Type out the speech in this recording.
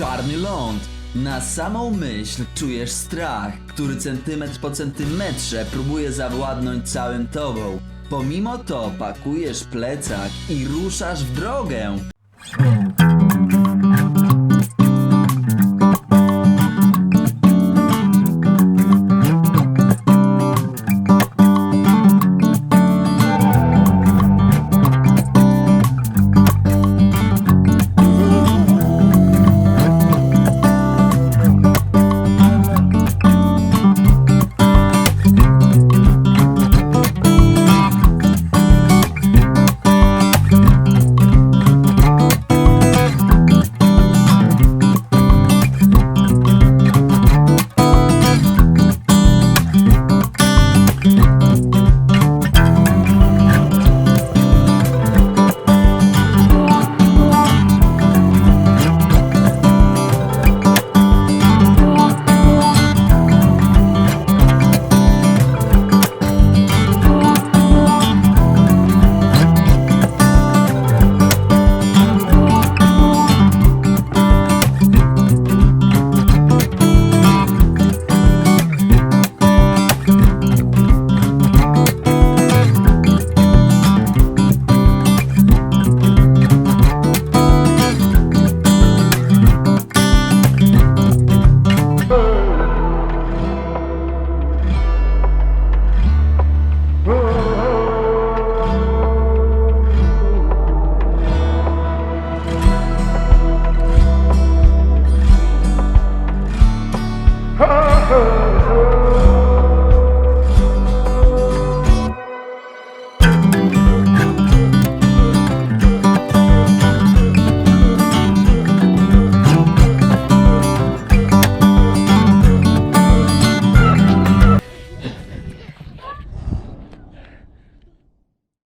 czarny ląd. Na samą myśl czujesz strach, który centymetr po centymetrze próbuje zawładnąć całym tobą. Pomimo to pakujesz plecak i ruszasz w drogę.